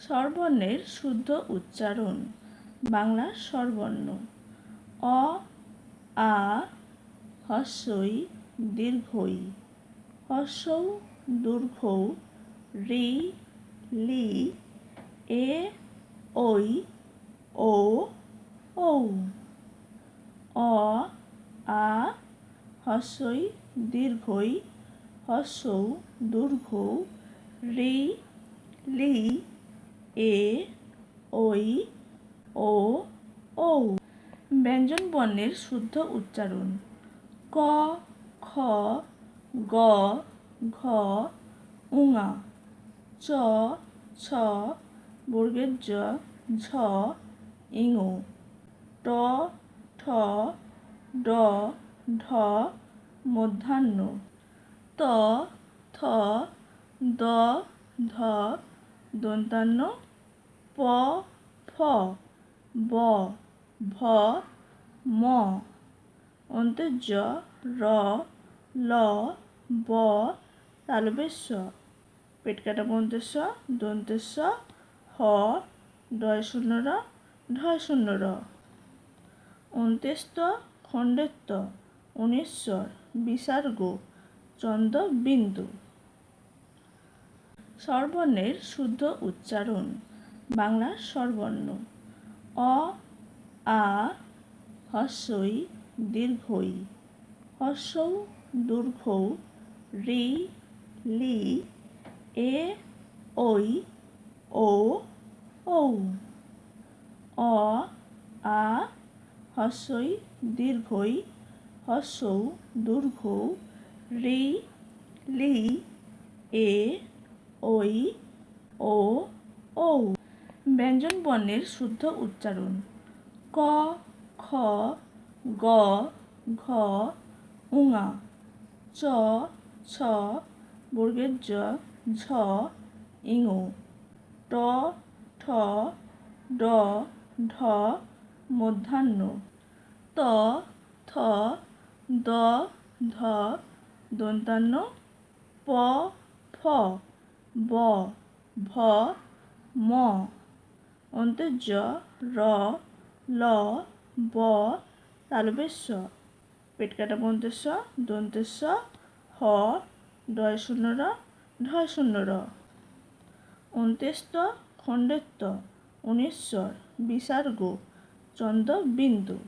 স্বরবর্ণের শুদ্ধ উচ্চারণ। বাংলা স্বরবর্ণ। অ, আ, হস্যই, দীর্ঘই। হস্যৌ, দীর্ঘৌ, রি, লি, এ ওই ও ঔ। অ, আ, হস্যই, দীর্ঘই। হস্যৌ, দীর্ঘৌ, রি, লি এ, ওই, ও, ঔ। ব্যঞ্জন বর্ণের শুদ্ধ উচ্চারণ। ক, খ, গ, ঘ, উঙা। চ, ছ, বর্গের জ, ঝ, ইঙো। ট, ঠ, ড, ঢ, মধ্যাহ্ন। ত, থ, দ, ধ দন্তান্ন প, ফ, ব, ভ, ম। অন্তে জ র, ল, ব তালবেশ্ব পেট কাটা বন্তেশ্ব দন্তেশ্ব হ ডয় শূন্য র ঢয় শূন্য র। অন্ত্যেস্ত খণ্ডেত্ব অনেশ্বর বিসর্গ চন্দ বিন্দু স্বরবর্ণের শুদ্ধ উচ্চারণ। বাংলা স্বরবর্ণ। অ, আ হস্যই দীর্ঘই হস্যৌ দীর্ঘৌ, রি, লি, এ ওই ও ঔ। অ, আ হস্যই দীর্ঘই হস্যৌ দীর্ঘৌ, রি, লি, এ ওই ও ঔ। ব্যঞ্জন বর্ণের শুদ্ধ উচ্চারণ। ক, খ, গ, ঘ, উঙা। চ, ছ, বর্গের জ, ঝ, ইঙো। ট, ঠ, ড, ঢ, মধ্যাহ্ন। ত, থ, দ, ধ দন্তান্ন প, ফ, ব, ভ, ম। অন্তে জ র, ল, ব তালবেশ্ব পেট কাটা বন্তেশ্ব স হ ডয় শূন্য র ঢয় শূন্য র অন্ত্যেস্ত খণ্ডেত্ব উনিশ্বর, বিসর্গ চন্দ বিন্দু